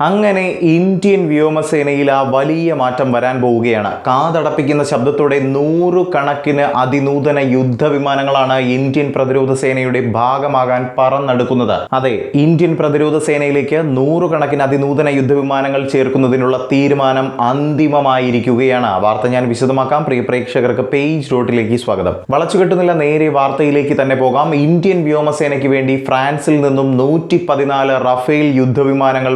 അങ്ങനെ ഇന്ത്യൻ വ്യോമസേനയിൽ ആ വലിയ മാറ്റം വരാൻ പോവുകയാണ്. കാതടപ്പിക്കുന്ന ശബ്ദത്തോടെ നൂറുകണക്കിന് അതിനൂതന യുദ്ധവിമാനങ്ങളാണ് ഇന്ത്യൻ പ്രതിരോധ സേനയുടെ ഭാഗമാകാൻ പറന്നെടുക്കുന്നത്. അതെ ഇന്ത്യൻ പ്രതിരോധ സേനയിലേക്ക് നൂറുകണക്കിന് അതിനൂതന യുദ്ധവിമാനങ്ങൾ ചേർക്കുന്നതിനുള്ള തീരുമാനം അന്തിമമായിരിക്കുകയാണ്. വാർത്ത ഞാൻ വിശദമാക്കാം. പ്രിയ പ്രേക്ഷകർക്ക് പേജ് റോട്ടിലേക്ക് സ്വാഗതം. വളച്ചുകെട്ടുന്നില്ല നേരെ വാർത്തയിലേക്ക് തന്നെ പോകാം. ഇന്ത്യൻ വ്യോമസേനയ്ക്ക് വേണ്ടി ഫ്രാൻസിൽ നിന്നും നൂറ്റി പതിനാല് റഫേൽ യുദ്ധവിമാനങ്ങൾ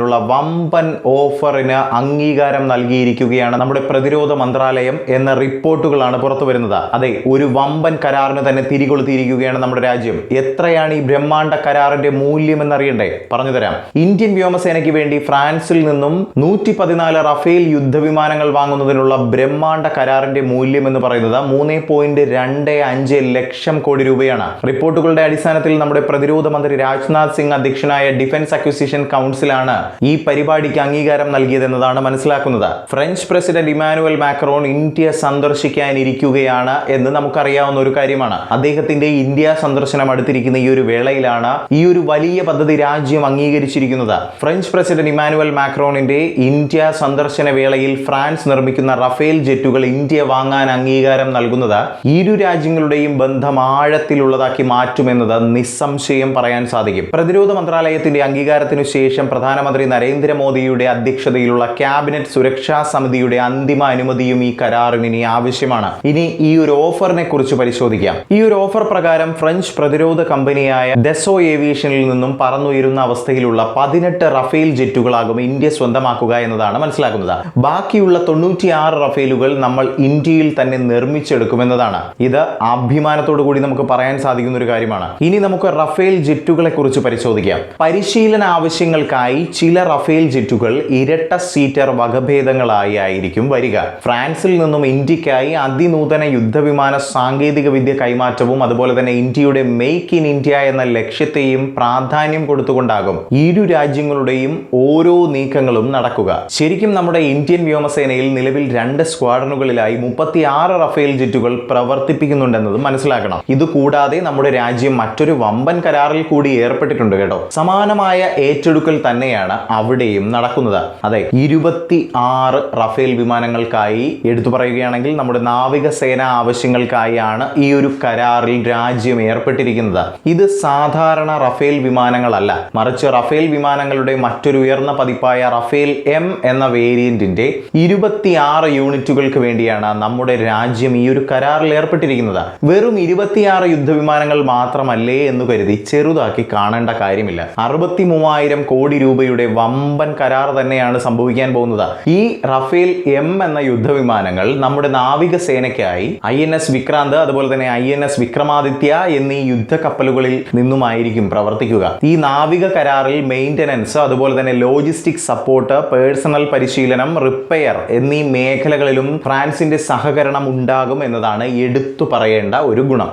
വാങ്ങുന്നതിനുള്ള വമ്പൻ ഓഫറിന് അംഗീകാരം നൽകിയിരിക്കുകയാണ് നമ്മുടെ പ്രതിരോധ മന്ത്രാലയം എന്ന റിപ്പോർട്ടുകളാണ് പുറത്തു വരുന്നത് അതെ ഒരു വമ്പൻ കരാറിന് തന്നെ തിരികൊളുത്തിയിരിക്കുകയാണ് നമ്മുടെ രാജ്യം. എത്രയാണ് ഈ ബ്രഹ്മാണ്ഡ കരാറിന്റെ മൂല്യം എന്നറിയണ്ടേ പറഞ്ഞു തരാം ഇന്ത്യൻ വ്യോമസേനയ്ക്ക് വേണ്ടി ഫ്രാൻസിൽ നിന്നും നൂറ്റി പതിനാല് റഫേൽ യുദ്ധവിമാനങ്ങൾ വാങ്ങുന്നതിനുള്ള ബ്രഹ്മാണ്ഡ കരാറിന്റെ മൂല്യം എന്ന് പറയുന്നത് മൂന്ന് പോയിന്റ് രണ്ട് അഞ്ച് ലക്ഷം കോടി രൂപയാണ്. റിപ്പോർട്ടുകളുടെ അടിസ്ഥാനത്തിൽ നമ്മുടെ പ്രതിരോധ മന്ത്രി രാജ്നാഥ് സിംഗ് അധ്യക്ഷനായ ഡിഫൻസ് അക്വിസിഷൻ കൗൺസിലാണ് ഈ പരിപാടിക്ക് അംഗീകാരം നൽകിയതെന്നതാണ് മനസ്സിലാക്കുന്നത്. French president Emmanuel Macron India സന്ദർശിക്കാനിരിക്കുകയാണ് എന്ന് നമുക്കറിയാവുന്ന ഒരു കാര്യമാണ്. അദ്ദേഹത്തിന്റെ ഇന്ത്യ സന്ദർശനം അടുത്തിരിക്കുന്ന ഈ ഒരു വേളയിലാണ് ഈ ഒരു വലിയ പദ്ധതി രാജ്യം അംഗീകരിച്ചിരിക്കുന്നത്. ഫ്രഞ്ച് പ്രസിഡന്റ് ഇമാനുവൽ മാക്രോണിന്റെ ഇന്ത്യ സന്ദർശന വേളയിൽ ഫ്രാൻസ് നിർമ്മിക്കുന്ന റഫേൽ ജെറ്റുകൾ ഇന്ത്യ വാങ്ങാൻ അംഗീകാരം നൽകുന്നത് ഇരു രാജ്യങ്ങളുടെയും ബന്ധം ആഴത്തിലുള്ളതാക്കി മാറ്റുമെന്നത് നിസ്സംശയം പറയാൻ സാധിക്കും. പ്രതിരോധ മന്ത്രാലയത്തിന്റെ അംഗീകാരത്തിനു ശേഷം പ്രധാനമന്ത്രി നരേന്ദ്രമോദിയുടെ അധ്യക്ഷതയിലുള്ള ക്യാബിനറ്റ് സുരക്ഷാ സമിതിയുടെ അന്തിമ അനുമതിയും ഈ കരാറിന് ഇനി ആവശ്യമാണ്. ഇനി ഈ ഒരു ഓഫറിനെ കുറിച്ച് പരിശോധിക്കാം. ഈ ഒരു ഓഫർ പ്രകാരം ഫ്രഞ്ച് പ്രതിരോധ കമ്പനിയായ ഡെസോ ഏവിയേഷനിൽ നിന്നും പറന്നുയരുന്ന അവസ്ഥയിലുള്ള പതിനെട്ട് റഫേൽ ജെറ്റുകളാകും ഇന്ത്യ സ്വന്തമാക്കുക എന്നതാണ് മനസ്സിലാക്കുന്നത്. ബാക്കിയുള്ള തൊണ്ണൂറ്റിയാറ് റഫേലുകൾ നമ്മൾ ഇന്ത്യയിൽ തന്നെ നിർമ്മിച്ചെടുക്കുമെന്നതാണ്. ഇത് അഭിമാനത്തോടു കൂടി നമുക്ക് പറയാൻ സാധിക്കുന്ന ഒരു കാര്യമാണ്. ഇനി നമുക്ക് റഫേൽ ജെറ്റുകളെ കുറിച്ച് പരിശോധിക്കാം. പരിശീലന ആവശ്യങ്ങൾക്കായി ചില റഫേൽ ജെറ്റുകൾ ഇരട്ട സീറ്റർ വകഭേദങ്ങളായി ആയിരിക്കും വരിക. ഫ്രാൻസിൽ നിന്നും ഇന്ത്യക്കായി അതിനൂതന യുദ്ധവിമാന സാങ്കേതിക വിദ്യ കൈമാറ്റവും അതുപോലെ തന്നെ ഇന്ത്യയുടെ മെയ്ക്ക് ഇൻ ഇന്ത്യ എന്ന ലക്ഷ്യത്തെയും പ്രാധാന്യം കൊടുത്തുകൊണ്ടാകും ഇരു രാജ്യങ്ങളുടെയും ഓരോ നീക്കങ്ങളും നടക്കുക. ശരിക്കും നമ്മുടെ ഇന്ത്യൻ വ്യോമസേനയിൽ നിലവിൽ രണ്ട് സ്ക്വാഡനുകളിലായി മുപ്പത്തി ആറ് റഫേൽ ജെറ്റുകൾ പ്രവർത്തിപ്പിക്കുന്നുണ്ടെന്നത് മനസ്സിലാക്കണം. ഇത് കൂടാതെ നമ്മുടെ രാജ്യം മറ്റൊരു വമ്പൻ കരാറിൽ കൂടി ഏർപ്പെട്ടിട്ടുണ്ട് കേട്ടോ. സമാനമായ ഏറ്റെടുക്കൽ തന്നെയാണ് അവിടെയും നടക്കുന്നത്. അതെ ഇരുപത്തി ആറ് റഫേൽ വിമാനങ്ങൾക്കായി എടുത്തു പറയുകയാണെങ്കിൽ നമ്മുടെ നാവികസേന ആവശ്യങ്ങൾക്കായാണ് ഈ ഒരു കരാറിൽ രാജ്യം ഏർപ്പെട്ടിരിക്കുന്നത്. ഇത് സാധാരണ റഫേൽ വിമാനങ്ങളല്ല. മറിച്ച് റഫേൽ വിമാനങ്ങളുടെ മറ്റൊരു ഉയർന്ന പതിപ്പായ റഫേൽ എം എന്ന വേരിയന്റിന്റെ ഇരുപത്തിയാറ് യൂണിറ്റുകൾക്ക് വേണ്ടിയാണ് നമ്മുടെ രാജ്യം ഈ ഒരു കരാറിൽ ഏർപ്പെട്ടിരിക്കുന്നത്. വെറും ഇരുപത്തിയാറ് യുദ്ധവിമാനങ്ങൾ മാത്രമല്ലേ എന്ന് കരുതി ചെറുതാക്കി കാണേണ്ട കാര്യമില്ല. അറുപത്തി മൂവായിരം കോടി രൂപയുടെ വമ്പൻ കരാർ തന്നെയാണ് സംഭവിക്കാൻ പോകുന്നത്. ഈ റഫേൽ എം എന്ന യുദ്ധവിമാനങ്ങൾ നമ്മുടെ നാവികസേനയ്ക്കായി ഐ എൻ എസ് വിക്രാന്ത് അതുപോലെ തന്നെ ഐ എൻ എസ് വിക്രമാദിത്യ എന്നീ യുദ്ധക്കപ്പലുകളിൽ നിന്നുമായിരിക്കും പ്രവർത്തിക്കുക. ഈ നാവിക കരാറിൽ മെയിന്റനൻസ് അതുപോലെ തന്നെ ലോജിസ്റ്റിക് സപ്പോർട്ട് പേഴ്സണൽ പരിശീലനം റിപ്പയർ എന്നീ മേഖലകളിലും ഫ്രാൻസിന്റെ സഹകരണം ഉണ്ടാകും എന്നതാണ് എടുത്തു പറയേണ്ട ഒരു ഗുണം.